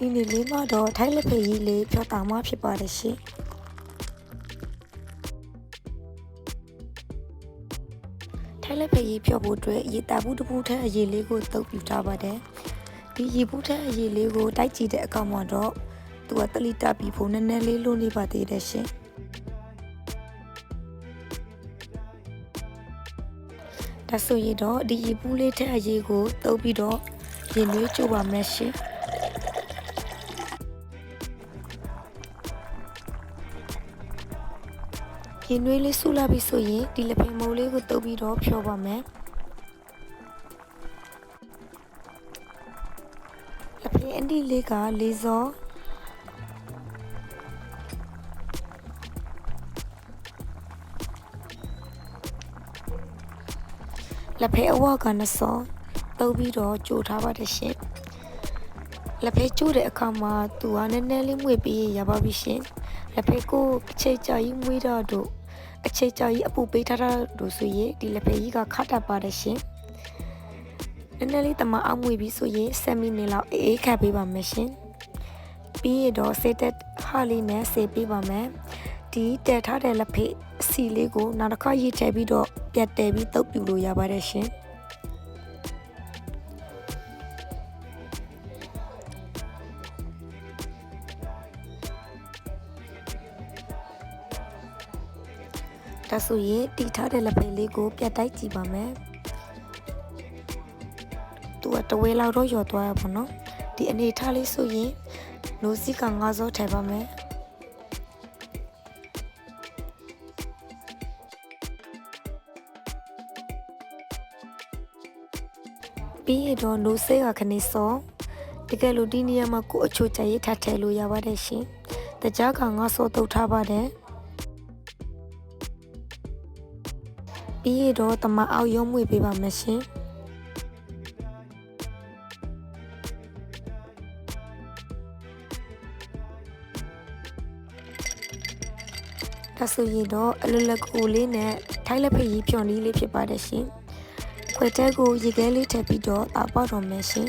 ဒီနေ့လေးမှတော့ထိုင်းလက်ဖက်ရည်လေးဖြောတောင်မှဖြစ်ပါတယ်ရှင်ထိုင်းလက်ဖက်ရည်ဖြောဖို့အတွက်ရေတာဘူးတစ်ဘူးထက်အရည်လေးကိုတုပ်ပြထားပါတယ်ဒီရေဘူးထက်အရည်လေးကိုတိုက်ကြည့်တဲ့အကောင်မှာတော့သူကတလီတာပြီးဖို့နည်းနည်းလေးလွန်နေပါသေးတယ်ရှင်ဒါဆိုရင်တော့ဒီရေဘူးလေးထက်အရည်ကိုတုပ်ပြီးတော့ရင်သွေးကြိုပါမယ်ရှင် ရင်နွေးလေးဆူလာပြီဆိုရင်ဒီလက်ဖင်မိုးလေးကိုတုပ်ပြီးတော့ဖြောပါမယ်လက်ဖင်အန်ဒီလေးကလေးစောလက်ဖင်အဝကနစောတုပ်ပြီးတော့ကြိုထားပါတယ်ရှင် လက်ဖဲကျိုးတဲ့အခါမှာသူကနည်းနည်းလေးမွေပြီးရပါပြီရှင်လက်ဖဲကိုအချိန်ကြာကြီးမွေးတော့တို့အချိန်ကြာကြီးအပူပေးထားတာတို့ဆိုရင်ဒီလက်ဖဲကြီးကခတ်တတ်ပါတယ်ရှင်နည်းနည်းလေးတမအောင်မွေပြီးဆိုရင်7မိနစ်လောက်အေးခတ်ပေးပါမယ်ရှင်ပြီးရတော့စေတက်ဟာလေးနဲ့ဆေးပေးပါမယ်ဒီတဲထားတဲ့လက်ဖက်အစီလေးကိုနောက်တစ်ခါရေးထည့်ပြီးတော့ပြတ်တယ်ပြီးတုပ်ပြူလို့ရပါတယ်ရှင် ဒါဆိုရင်တီထားတဲ့လက်ဖက်လေးကိုပြတ်တိုက်ကြည့်ပါမယ်သူကတဝဲလောက်တော့ရော်သွားရပါတော့ဒီအနေထားလေးဆိုရင်နိုးစီကငါးစောထည့်ပါမယ်ပြီးရတော့နိုးစေကခနေစောတကယ်လို့ဒီနေရာမှာကိုအချိုချရေးထပ်ထည့်လို့ရပါတယ်ရှင်တကြားကငါစောတုတ်ထားပါတယ် ပြီးရတော့တမအောင်ရုံးမွေပေးပါမယ်ရှင်ဒါဆိုရင်တော့အလွတ်လကူလေးနဲ့ထိုင်းလက်ဖက်ရည်ဖြော်နီးလေးဖြစ်ပါတယ်ရှင်ခွေတဲကိုရေခဲလေးထည့်ပြီးတော့အပေါက်တော်မယ်ရှင်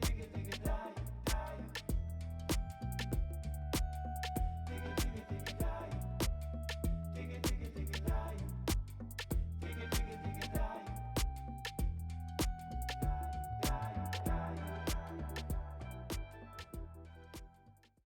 digga, it, digga, die.